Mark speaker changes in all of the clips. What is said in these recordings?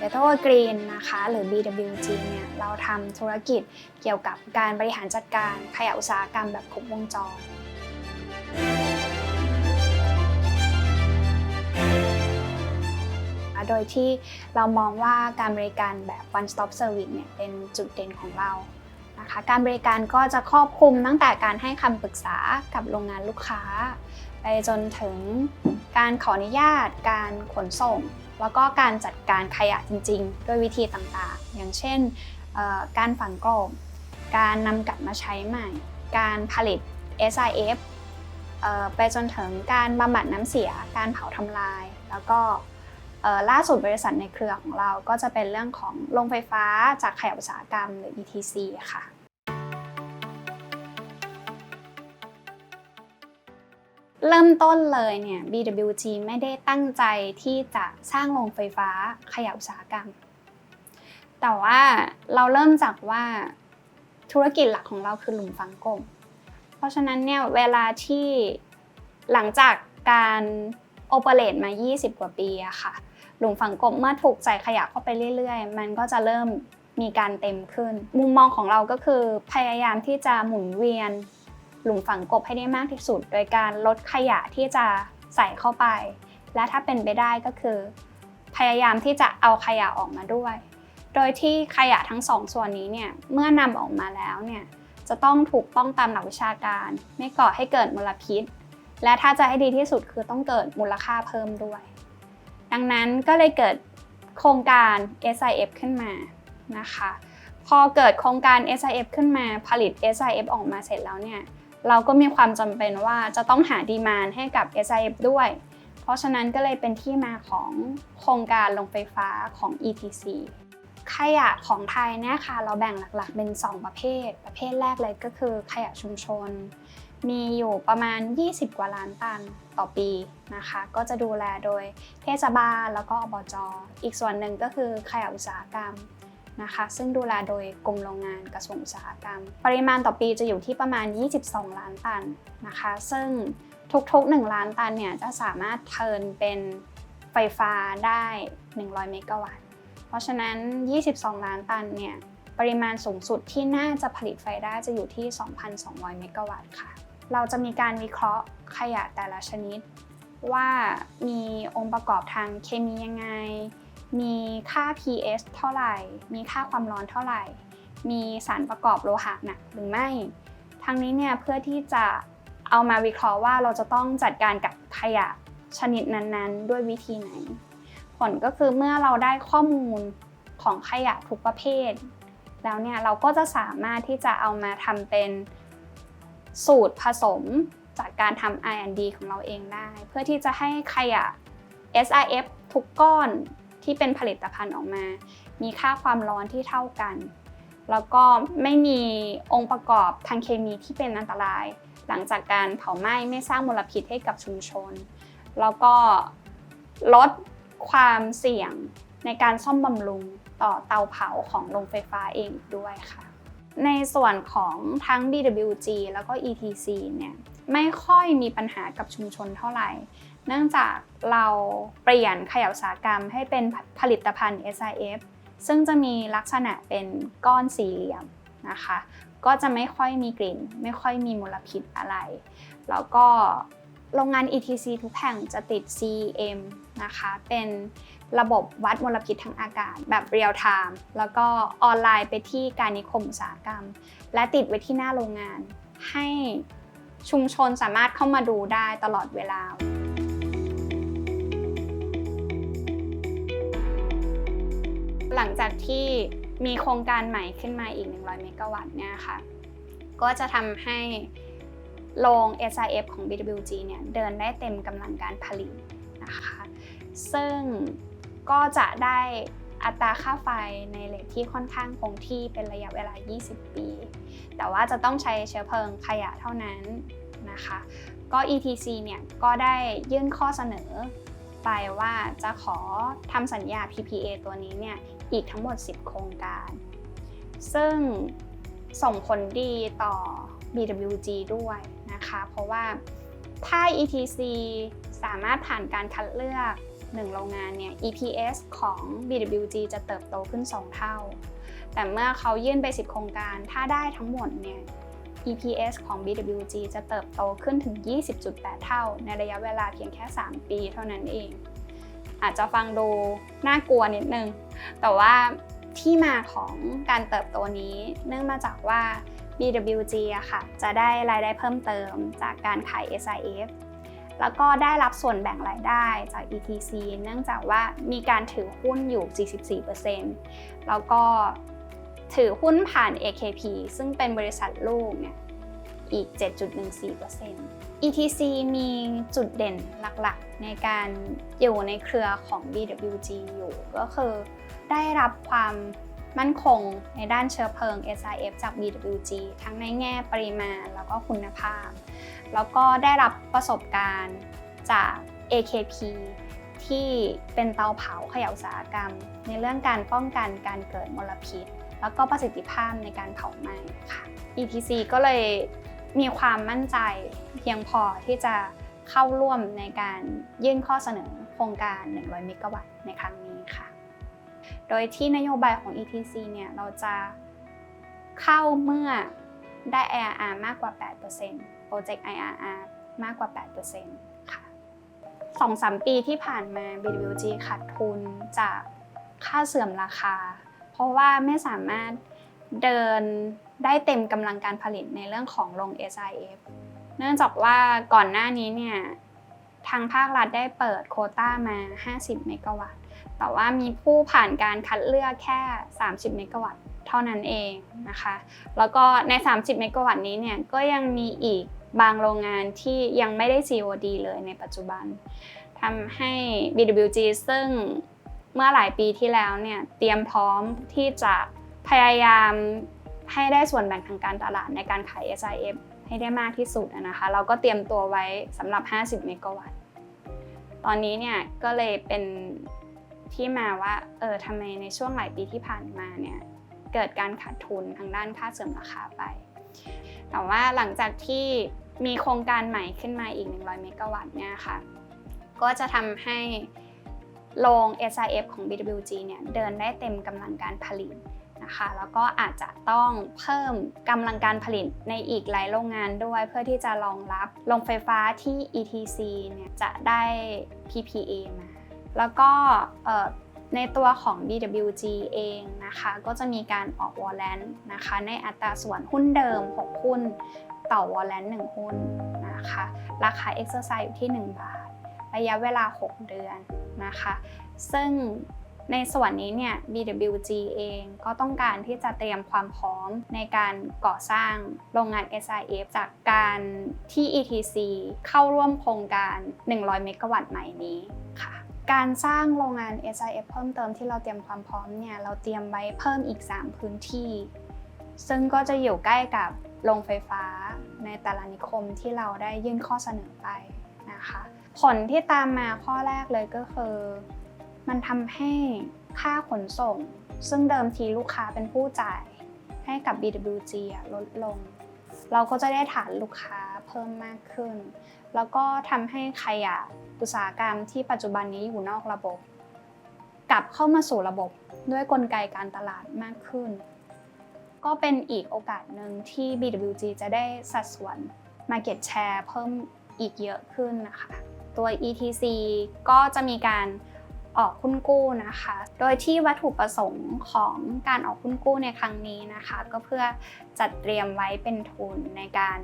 Speaker 1: Better Green นะคะ หรือ BWG เนี่ยเราทำธุรกิจเกี่ยวกับการบริหารจัดการขยะอุตสาหกรรมแบบครบวงจรโดยที่เรามองว่าการบริการแบบ one stop service เนี่ยเป็นจุดเด่นของเรานะคะการบริการก็จะครอบคลุมตั้งแต่การให้คำปรึกษากับโรงงานลูกค้า ไปจนถึงการขออนุญาต การขนส่ง แล้วก็การจัดการขยะจริงๆ ด้วยวิธีต่างๆ อย่างเช่นการฝังกลบการนำกลับมาใช้ใหม่ การผลิต SIF ไปจนถึงการบำบัดน้ำเสีย การเผาทำลาย แล้วก็ล่าสุดบริษัทในเครือของเราก็จะเป็นเรื่องของโรงไฟฟ้าจากขยะอุตสาหกรรมหรือ ETC ค่ะ เริ่มต้นเลยเนี่ย BWG ไม่ได้ตั้งใจที่จะสร้างโรงไฟฟ้าขยะอุตสาหกรรม แต่ว่าเราเริ่มจากว่าธุรกิจหลักของเราคือหลุมฝังกลมเพราะฉะนั้นเนี่ยเวลาที่หลังจากการโอเปเรตมา 20 กว่าปีอะค่ะ หลุมฝังกลมเมื่อถูกใส่ขยะเข้าไปเรื่อยๆ มันก็จะเริ่มมีการเต็มขึ้น มุมมองของเราก็คือพยายามที่จะหมุนเวียน หลุมฝังกบให้ได้มากที่สุด โดยการลดขยะที่จะใส่เข้าไป และถ้าเป็นไปได้ก็คือ พยายามที่จะเอาขยะออกมาด้วย โดยที่ขยะทั้งสองส่วนนี้เนี่ยเมื่อนำออกมาแล้วเนี่ยจะต้องถูกต้องตามหลักวิชาการ ไม่ก่อให้เกิดมลพิษ และถ้าจะให้ดีที่สุดคือต้องเกิดมูลค่าเพิ่มด้วย ดังนั้นก็เลยเกิดโครงการ SIF ขึ้นมานะคะ พอเกิดโครงการ SIF ขึ้นมาผลิต SIF ออกมาเสร็จแล้วเนี่ย เราก็มีความจำเป็นว่าจะต้องหาดีมานให้กับ SIF ด้วย เพราะฉะนั้นก็เลยเป็นที่มาของโครงการลงไฟฟ้าของ ETC ขยะของไทยเนี่ยค่ะเราแบ่งหลักๆเป็น 2 ประเภท ประเภทแรกเลยก็คือขยะชุมชน มีอยู่ประมาณ 20 กว่าล้านตันต่อปีนะคะ ก็จะดูแลโดยเทศบาลแล้วก็อบจอีกส่วนหนึ่งก็คือขยะอุตสาหกรรม นะคะ ซึ่งดูแลโดยกรมโรงงานกระทรวงอุตสาหกรรม ปริมาณต่อปีจะอยู่ที่ประมาณ 22 ล้านตันนะคะ ซึ่งทุกๆ 1 ล้านตันเนี่ยจะสามารถเทินเป็นไฟฟ้าได้ 100 เมกะวัตต์ เพราะฉะนั้น 22 ล้านตันเนี่ยปริมาณสูงสุดที่น่าจะผลิตไฟได้จะอยู่ที่ 2,200 เมกะวัตต์ค่ะ เราจะมีการวิเคราะห์ขยะแต่ละชนิด ว่ามีองค์ประกอบทางเคมียังไง มีค่า pH เท่าไหร่ มีค่าความร้อนเท่าไหร่ มีสารประกอบโลหะหนักหรือไม่ ทั้งนี้เนี่ยเพื่อที่จะเอามาวิเคราะห์ว่าเราจะต้องจัดการกับขยะชนิดนั้นๆ ด้วยวิธีไหน ผลก็คือเมื่อเราได้ข้อมูลของขยะทุกประเภท แล้วเนี่ยเราก็จะสามารถที่จะเอามาทำเป็นสูตรผสมจากการทำ R&D ของเราเองได้ เพื่อที่จะให้ขยะ SRF ทุกก้อน ที่เป็นผลิตภัณฑ์ออกมา มีค่าความร้อนที่เท่ากัน แล้วก็ไม่มีองค์ประกอบทางเคมีที่เป็นอันตราย หลังจากการเผาไหม้ไม่สร้างมลพิษให้กับชุมชน แล้วก็ลดความเสี่ยงในการซ่อมบำรุงต่อเตาเผาของโรงไฟฟ้าเองด้วยค่ะ ในส่วนของทั้ง BWG แล้วก็ ETC เนี่ยไม่ค่อยมีปัญหากับชุมชนเท่าไหร่ เนื่องจากเราเปลี่ยนขยะอุตสาหกรรมให้เป็นผลิตภัณฑ์ SIF ซึ่งจะมีลักษณะเป็นก้อนสี่เหลี่ยมนะคะ ก็จะไม่ค่อยมีกลิ่น ไม่ค่อยมีมลพิษอะไร แล้วก็โรงงาน ETC ทุกแห่งจะติด CEM นะคะ เป็นระบบวัดมลพิษทางอากาศแบบเรียลไทม์แล้วก็ออนไลน์ไปที่การนิคมอุตสาหกรรม และติดไว้ที่หน้าโรงงาน ให้ชุมชนสามารถเข้ามาดูได้ตลอดเวลา ที่มีโครงการใหม่ขึ้นมาอีก 100 เมกะวัตต์เนี่ยค่ะ ก็จะทำให้โรง SIF ของ BWG เนี่ยเดินได้เต็มกำลังการผลิตนะคะ ซึ่งก็จะได้อัตราค่าไฟในเลทที่ค่อนข้างคงที่เป็นระยะเวลา 20 ปี แต่ว่าจะต้องใช้เชื้อเพลิงขยะเท่านั้นนะคะ ก็ ETC เนี่ยก็ได้ยื่นข้อเสนอไปว่าจะขอทำสัญญา PPA ตัวนี้เนี่ย อีกทั้งหมด 10 โครงการ ซึ่งส่งผลดีต่อ BWG ด้วยนะคะ เพราะว่าถ้า ETC สามารถผ่านการคัดเลือก 1 โรงงานเนี่ย EPS ของ BWG จะเติบโตขึ้น 2 เท่า แต่เมื่อเขายื่นไป 10 โครงการ ถ้าได้ทั้งหมดเนี่ย EPS ของ BWG จะเติบโตขึ้นถึง 20.8 เท่า ในระยะเวลาเพียงแค่ 3 ปีเท่านั้นเอง อาจจะฟังดูน่ากลัวนิดนึง แต่ว่าที่มาของการเติบโตนี้ เนื่องมาจากว่า BWG อะค่ะ จะได้รายได้เพิ่มเติมจากการขาย SIF แล้วก็ได้รับส่วนแบ่งรายได้จาก ETC เนื่องจากว่ามีการถือหุ้นอยู่ 44%แล้วก็ถือหุ้นผ่าน AKP ซึ่งเป็นบริษัทลูกเนี่ย อีก 7.14% ETC มีจุดเด่นหลักๆ ในการอยู่ในเครือของ BWG อยู่ ก็คือได้รับความมั่นคงในด้านเชื้อเพลิง SIF จาก BWG ทั้งในแง่ปริมาณแล้วก็คุณภาพ แล้วก็ได้รับประสบการณ์จาก AKP ที่เป็นเตาเผาขยะอุตสาหกรรม ในเรื่องการป้องกันการเกิดมลพิษ แล้วก็ประสิทธิภาพในการเผาไหม้ค่ะ ETC ก็เลย มีความมั่นใจเพียงพอที่จะเข้าร่วมในการยื่นข้อเสนอโครงการ 100 เมกะวัตต์ในครั้งนี้ค่ะ โดยที่นโยบายของ ETC เนี่ยเราจะเข้าเมื่อได้ IRR มากกว่า 8% Project IRR มากกว่า 8%ค่ะ2-3ปีที่ผ่านมา BWG ขาดทุนจากค่าเสื่อมราคา เพราะว่าไม่สามารถ เดินได้เต็มกำลังการผลิตในเรื่องของโรง SIF เนื่องจากว่าก่อนหน้านี้เนี่ยทางภาครัฐได้เปิดโคต้ามา 50 เมกะวัตต์ แต่ว่ามีผู้ผ่านการคัดเลือกแค่ 30 เมกะวัตต์เท่านั้นเองนะคะ แล้วก็ใน 30 เมกะวัตต์นี้เนี่ยก็ยังมีอีกบางโรงงานที่ยังไม่ได้ COD เลยในปัจจุบัน ทำให้ BWG ซึ่งเมื่อหลายปีที่แล้วเนี่ยเตรียมพร้อมที่จะ พยายามให้ได้ส่วนแบ่งทางการตลาดในการขาย SIF ให้ได้มากที่สุดนะคะ เราก็เตรียมตัวไว้สำหรับ 50 เมกะวัตต์ตอนนี้เนี่ยก็เลยเป็นที่มาว่าเออทำไมในช่วงหลายปีที่ผ่านมาเนี่ยเกิดการขาดทุนทางด้านค่าเสื่อมราคาไป แต่ว่าหลังจากที่มีโครงการใหม่ขึ้นมาอีก 100 เมกะวัตต์เนี่ยค่ะ ก็จะทำให้โรง SIF ของ BWG เนี่ยเดินได้เต็มกำลังการผลิต นะคะ แล้วก็อาจจะต้องเพิ่มกำลังการผลิตในอีกหลายโรงงานด้วย เพื่อที่จะรองรับโรงไฟฟ้าที่ ETC เนี่ยจะได้ PPA มา แล้วก็ในตัวของ BWG เองนะคะ ก็จะมีการออกวอลเลนนะคะ ในอัตราส่วนหุ้นเดิม 6 หุ้น ต่อวอลเลน1หุ้นนะคะ ราคา Exercise อยู่ที่ 1 บาท ระยะเวลา 6 เดือนนะคะ ซึ่ง ในส่วนนี้เนี่ย BWG เองก็ต้องการที่จะเตรียมความพร้อมในการก่อสร้างโรงงาน SIF จากการที่ ETC เข้าร่วมโครงการ 100 เมกะวัตต์ใหม่นี้ค่ะการสร้างโรงงาน SIF เพิ่มเติมที่เราเตรียมความพร้อมเนี่ยเราเตรียมไว้เพิ่มอีก 3 พื้นที่ ซึ่งก็จะอยู่ใกล้กับโรงไฟฟ้าในแต่ละนิคมที่เราได้ยื่นข้อเสนอไปนะคะ ผลที่ตามมาข้อแรกเลยก็คือ มันทำให้ค่าขนส่ง ซึ่งเดิมทีลูกค้าเป็นผู้จ่ายให้กับ BWG ลดลง เราก็จะได้ฐานลูกค้าเพิ่มมากขึ้น แล้วก็ทำให้ขยะอุตสาหกรรมที่ปัจจุบันนี้อยู่นอกระบบ กลับเข้ามาสู่ระบบด้วยกลไกการตลาดมากขึ้น ก็เป็นอีกโอกาสหนึ่งที่ BWG จะได้สัดส่วน Market Share เพิ่มอีกเยอะขึ้นนะคะ ตัว ETC ก็จะมีการ ออกหุ้นกู้นะคะ โดยที่วัตถุประสงค์ของการออกหุ้นกู้ในครั้งนี้นะคะ ก็เพื่อจัดเตรียมไว้เป็นทุนในการ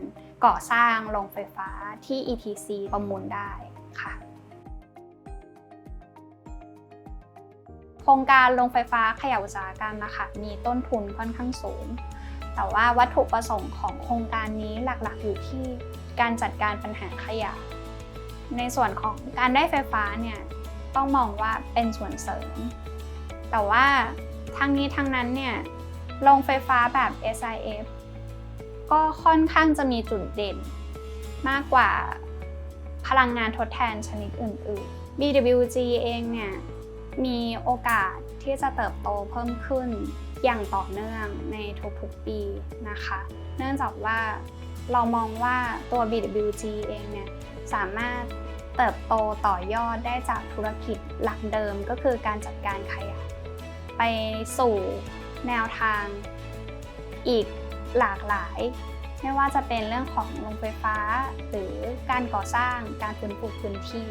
Speaker 1: ก่อสร้างโรงไฟฟ้าที่ ETC ประมูลได้ค่ะโครงการโรงไฟฟ้าขยะอุตสาหกรรมนะคะมีต้นทุนค่อนข้างสูง แต่ว่าวัตถุประสงค์ของโครงการนี้หลักๆ อยู่ที่การจัดการปัญหาขยะ ในส่วนของการได้ไฟฟ้าเนี่ย ต้องมองว่าเป็นส่วนเสริม แต่ว่าทั้งนี้ทั้งนั้นเนี่ยโรงไฟฟ้าแบบ SIF ก็ค่อนข้างจะมีจุดเด่น มากกว่าพลังงานทดแทนชนิดอื่น ๆ BWG เองเนี่ยมีโอกาสที่จะเติบโตเพิ่มขึ้นอย่างต่อเนื่องในทุกๆปีนะคะ เนื่องจากว่าเรามองว่าตัว BWG เองเนี่ยสามารถ เติบโตต่อยอดได้จากธุรกิจหลักเดิมก็คือการจัดการขยะไปสู่แนวทางอีกหลากหลาย ไม่ว่าจะเป็นเรื่องของโรงไฟฟ้า หรือการก่อสร้างการฟื้นฟูพื้นที่